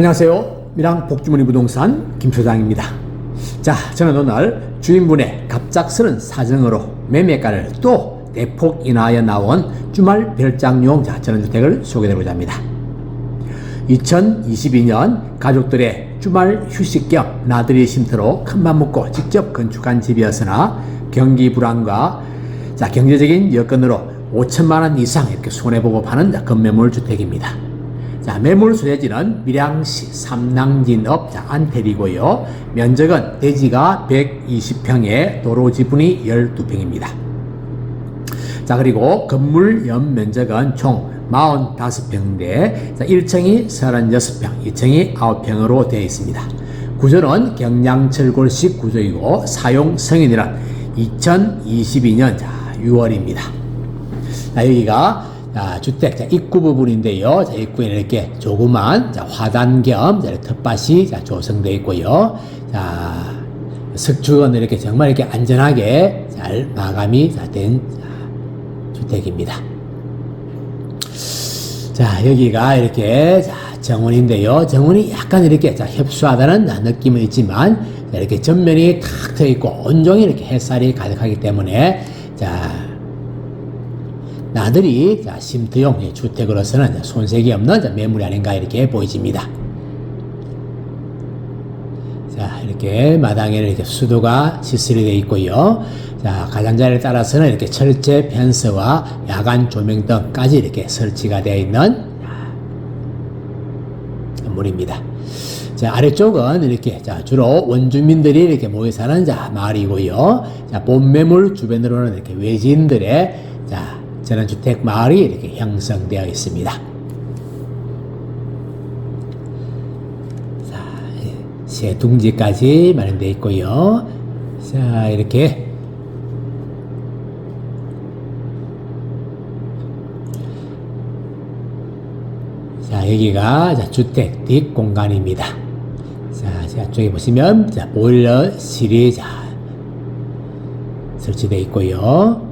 안녕하세요. 미랑 복주머니 부동산 김 소장입니다. 자, 저는 오늘 주인분의 갑작스런 사정으로 매매가를 또 대폭 인하하여 나온 주말 별장용 자, 전원주택을 소개해드리고자 합니다. 2022년 가족들의 주말 휴식 겸 나들이 쉼터로 큰맘 먹고 직접 건축한 집이었으나 경기 불안과 자, 경제적인 여건으로 5천만 원 이상 이렇게 손해보고 파는 자, 건매물 주택입니다. 자, 매물 소재지는 밀양시 삼낭진업 자, 안텔이고요. 면적은 대지가 120평에 도로 지분이 12평입니다. 자, 그리고 건물 연 면적은 총 45평인데 1층이 36평, 2층이 9평으로 되어 있습니다. 구조는 경량철골식 구조이고 사용 승인일은 2022년 자, 6월입니다. 자, 여기가 자, 주택 자, 입구 부분인데요. 자, 입구에 이렇게 조그만 자, 화단 겸 자, 텃밭이 자, 조성되어 있고요. 자, 석축은 이렇게 정말 이렇게 안전하게 잘 마감이 자, 된 자, 주택입니다. 자, 여기가 이렇게 자, 정원인데요. 정원이 약간 이렇게 자, 협소하다는 자, 느낌은 있지만 자, 이렇게 전면이 탁 트여 있고 온종일 이렇게 햇살이 가득하기 때문에 자, 나들이 자, 쉼터용 주택으로서는 자, 손색이 없는 자, 매물이 아닌가 이렇게 보여집니다. 자, 이렇게 마당에는 이렇게 수도가 시설이 되어 있고요. 자, 가장자리에 따라서는 이렇게 철제 펜스와 야간 조명 등까지 이렇게 설치가 되어 있는 건물입니다. 자, 아래쪽은 이렇게 자, 주로 원주민들이 이렇게 모여 사는 자, 마을이고요. 자, 본매물 주변으로는 이렇게 외지인들의 자, 전원주택 마을이 이렇게 형성되어 있습니다. 자, 새 둥지까지 마련되어 있고요. 자, 이렇게 자, 여기가 자, 주택 뒷 공간입니다. 자, 자, 쪽에 보시면 자, 보일러실이 자, 설치되어 있고요.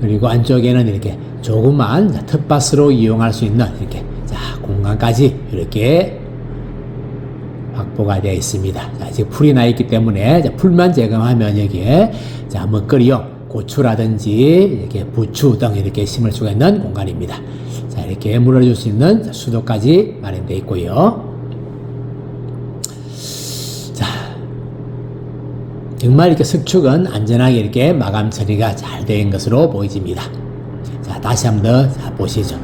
그리고 안쪽에는 이렇게 조그만 자, 텃밭으로 이용할 수 있는 이렇게 자, 공간까지 이렇게 확보가 되어 있습니다. 자, 지금 풀이 나 있기 때문에 자, 풀만 제거하면 여기에 자, 먹거리용 고추라든지 이렇게 부추 등 이렇게 심을 수가 있는 공간입니다. 자, 이렇게 물어줄 수 있는 수도까지 마련되어 있고요. 자, 정말 이렇게 석축은 안전하게 이렇게 마감 처리가 잘 된 것으로 보여집니다. 자, 다시 한번 더 보시죠.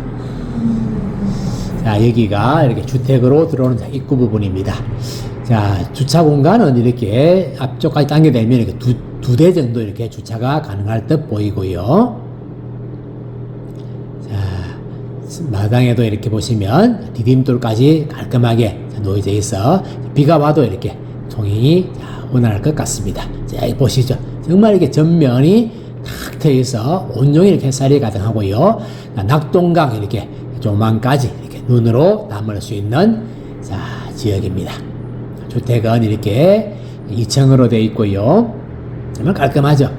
자, 여기가 이렇게 주택으로 들어오는 자, 입구 부분입니다. 자, 주차 공간은 이렇게 앞쪽까지 당겨대면 이렇게 두, 두 대 정도 이렇게 주차가 가능할 듯 보이고요. 자, 마당에도 이렇게 보시면 디딤돌까지 깔끔하게 놓여져 있어 비가 와도 이렇게 통행이 원활할 것 같습니다. 자, 여기 보시죠. 정말 이렇게 전면이 탁 트여 있어 온종일 햇살이 가득하고요. 낙동강 이렇게 조망까지 이렇게 눈으로 담을 수 있는 자, 지역입니다. 주택은 이렇게 2층으로 되어 있고요. 정말 깔끔하죠.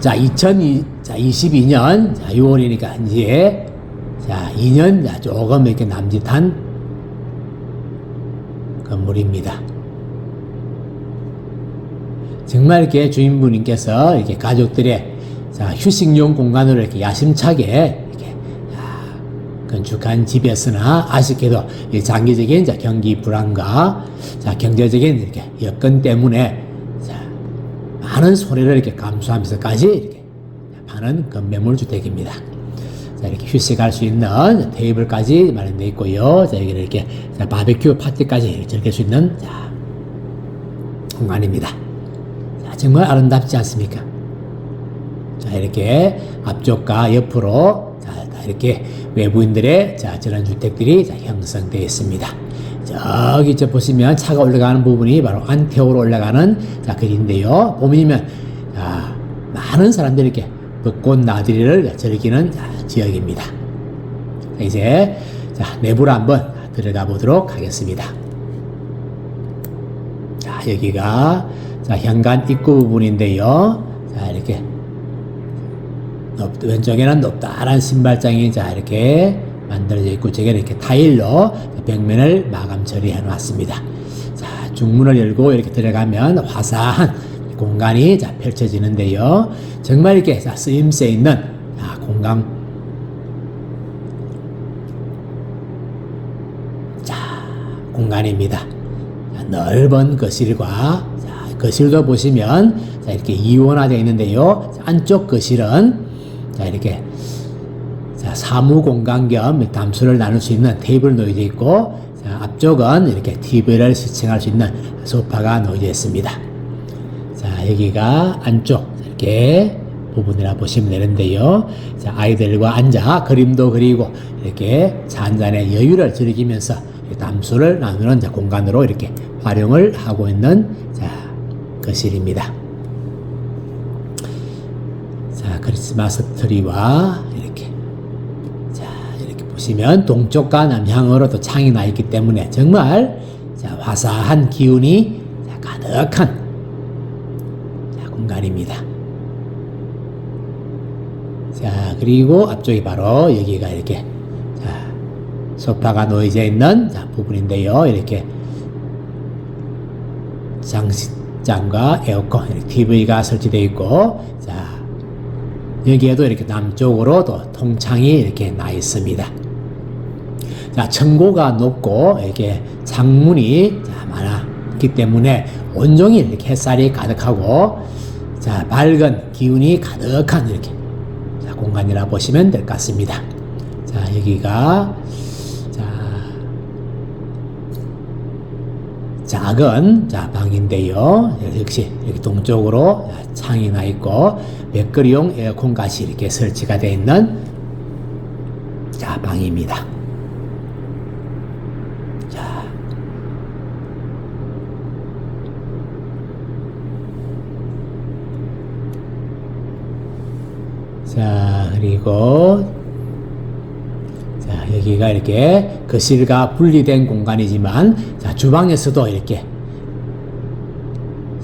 자, 2022년 자, 6월이니까 이제 자, 2년 자, 조금 이렇게 남짓한 건물입니다. 정말 이렇게 주인분께서 이렇게 가족들의 자, 휴식용 공간으로 이렇게 야심차게 이렇게 야, 건축한 집이었으나 아쉽게도 이 장기적인 자, 경기 불안과 자, 경제적인 이렇게 여건 때문에 자, 많은 손해를 이렇게 감수하면서까지 이렇게 파는 건매물 주택입니다. 자, 이렇게 휴식할 수 있는 테이블까지 마련되어 있고요. 자, 여기는 이렇게 자, 바베큐 파티까지 즐길 수 있는 자, 공간입니다. 자, 정말 아름답지 않습니까? 자, 이렇게 앞쪽과 옆으로 자, 다 이렇게 외부인들의 자, 저런 주택들이 자, 형성되어 있습니다. 저기 저 보시면 차가 올라가는 부분이 바로 안태호로 올라가는 자, 길인데요. 보면 자, 많은 사람들이 이렇게 벚꽃 나들이를 즐기는 자, 지역입니다. 자, 이제 자, 내부로 한번 들어가 보도록 하겠습니다. 자, 여기가 자, 현관 입구 부분인데요. 자, 이렇게 높, 왼쪽에는 높다란 신발장이 자, 이렇게 만들어져 있고 저게 이렇게 타일로 벽면을 마감 처리해 놨습니다. 자, 중문을 열고 이렇게 들어가면 화사한 공간이 자, 펼쳐지는데요. 정말 이렇게 자, 쓰임새 있는 아, 공간 자, 공간입니다. 자, 넓은 거실과 자, 거실도 보시면 자, 이렇게 이원화되어 있는데요. 자, 안쪽 거실은 자, 이렇게 자, 사무 공간 겸 담수를 나눌 수 있는 테이블 놓여져 있고 자, 앞쪽은 이렇게 TV를 시청할 수 있는 소파가 놓여져 있습니다. 자, 여기가 안쪽 이렇게 부분이라 보시면 되는데요. 자, 아이들과 앉아 그림도 그리고 이렇게 차 한잔의 여유를 즐기면서 담수를 나누는 자, 공간으로 이렇게 활용을 하고 있는 자, 거실입니다. 자, 크리스마스 트리와 이렇게 자, 이렇게 보시면 동쪽과 남향으로 또 창이 나 있기 때문에 정말 자, 화사한 기운이 자, 가득한 자, 공간입니다. 자, 그리고 앞쪽이 바로 여기가 이렇게 자, 소파가 놓여져 있는 자, 부분인데요. 이렇게 장식 장과 에어컨, 이렇게 TV가 설치되어 있고, 자, 여기에도 이렇게 남쪽으로 또 통창이 이렇게 나 있습니다. 자, 천고가 높고 이렇게 창문이 자, 많았기 때문에 온종일 이렇게 햇살이 가득하고 자, 밝은 기운이 가득한 이렇게 자, 공간이라 보시면 될 것 같습니다. 자, 여기가 자, 작은 자, 방인데요. 역시 이렇게 동쪽으로 창이 나 있고 맥거리용 에어컨까지 이렇게 설치가 되어 있는 자, 방입니다. 자. 자, 그리고 자, 여기가 이렇게 거실과 분리된 공간이지만 자, 주방에서도 이렇게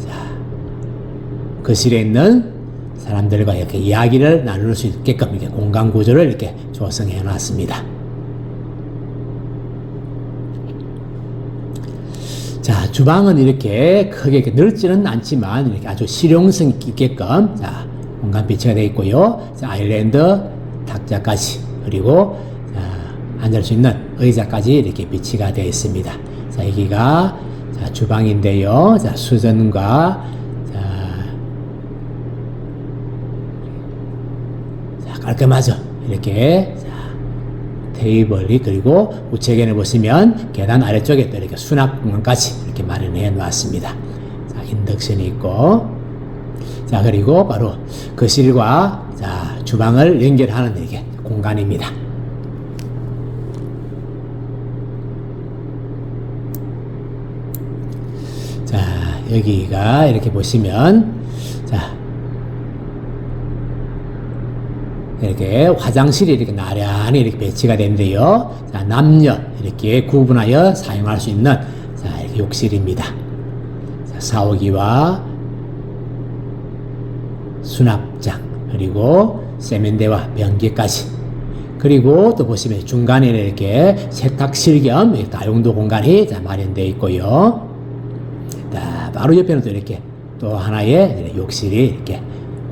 자, 거실에 있는 사람들과 이렇게 이야기를 나눌 수 있게끔 이렇게 공간 구조를 이렇게 조성해 놨습니다. 자, 주방은 이렇게 크게 이렇게 넓지는 않지만 이렇게 아주 실용성 있게끔 자, 공간 배치가 되어 있고요. 자, 아일랜드 탁자까지 그리고 자, 앉을 수 있는 의자까지 이렇게 배치가 되어 있습니다. 자, 여기가 자, 주방인데요. 자, 수전과 자, 자, 깔끔하죠. 이렇게 자, 테이블이 그리고 우측에는 보시면 계단 아래쪽에 또 이렇게 수납 공간까지 이렇게 마련해 놨습니다. 자, 인덕션이 있고 자, 그리고 바로 거실과 자, 주방을 연결하는 이게 공간입니다. 자, 여기가 이렇게 보시면 자, 이렇게 화장실이 이렇게 나란히 이렇게 배치가 되는데요. 자, 남녀 이렇게 구분하여 사용할 수 있는 자, 이렇게 욕실입니다. 자, 사오기와 수납장 그리고 세면대와 변기까지 그리고 또 보시면 중간에 이렇게 세탁실 겸 다용도 공간이 자, 마련되어 있고요. 자, 바로 옆에는 또 이렇게 또 하나의 욕실이 이렇게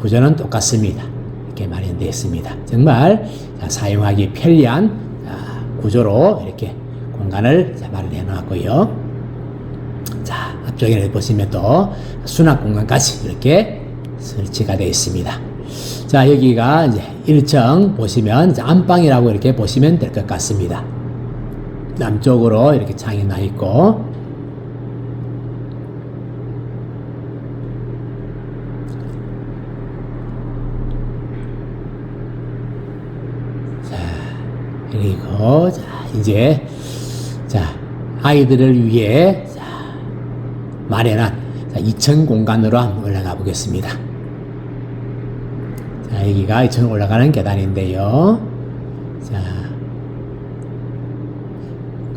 구조는 똑같습니다. 이렇게 마련되어 있습니다. 정말 자, 사용하기 편리한 자, 구조로 이렇게 공간을 자, 마련해 놨고요. 자, 앞쪽에 보시면 또 수납 공간까지 이렇게 설치가 되어 있습니다. 자, 여기가 이제 1층 보시면 이제 안방이라고 이렇게 보시면 될 것 같습니다. 남쪽으로 이렇게 창이 나 있고, 자, 그리고 자, 이제 자, 아이들을 위해 자, 마련한 자, 2층 공간으로 한번 올라가 보겠습니다. 자, 여기가 2층 올라가는 계단인데요. 자,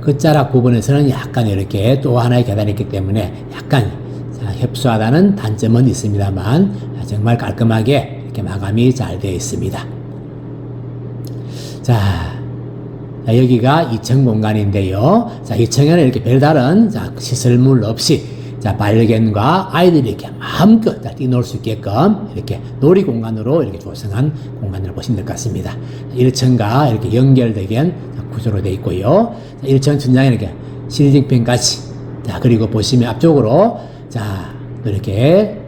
끝자락 부분에서는 약간 이렇게 또 하나의 계단이 있기 때문에 약간 자, 협소하다는 단점은 있습니다만 정말 깔끔하게 이렇게 마감이 잘 되어 있습니다. 자, 자, 여기가 2층 공간인데요. 자, 2층에는 이렇게 별다른 자, 시설물 없이 자, 반려견과 아이들이 이렇게 마음껏 자, 뛰놀 수 있게끔 이렇게 놀이 공간으로 이렇게 조성한 공간을 보시면 될 것 같습니다. 1층과 이렇게 연결되게 자, 구조로 되어 있고요. 자, 1층 천장에 이렇게 실링팬까지 자, 그리고 보시면 앞쪽으로 자, 또 이렇게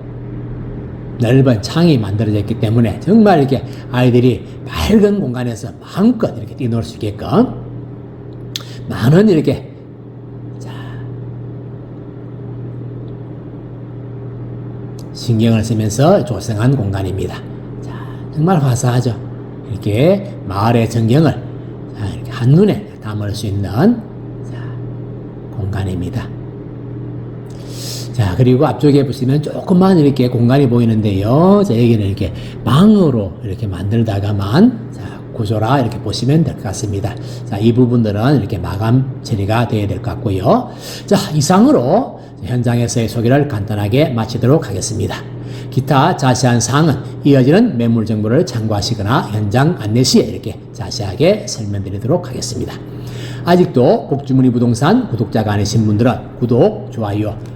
넓은 창이 만들어져 있기 때문에 정말 이렇게 아이들이 밝은 공간에서 마음껏 이렇게 뛰놀 수 있게끔 많은 이렇게 자 신경을 쓰면서 조성한 공간입니다. 자 정말 화사하죠. 이렇게 마을의 전경을 자, 이렇게 한눈에 담을 수 있는 자, 공간입니다. 자, 그리고 앞쪽에 보시면 조금만 이렇게 공간이 보이는데요. 자, 여기는 이렇게 방으로 이렇게 만들다가만, 자, 구조라 이렇게 보시면 될 것 같습니다. 자, 이 부분들은 이렇게 마감 처리가 되어야 될 것 같고요. 자, 이상으로 현장에서의 소개를 간단하게 마치도록 하겠습니다. 기타 자세한 사항은 이어지는 매물 정보를 참고하시거나 현장 안내 시에 이렇게 자세하게 설명드리도록 하겠습니다. 아직도 복주머니 부동산 구독자가 아니신 분들은 구독, 좋아요,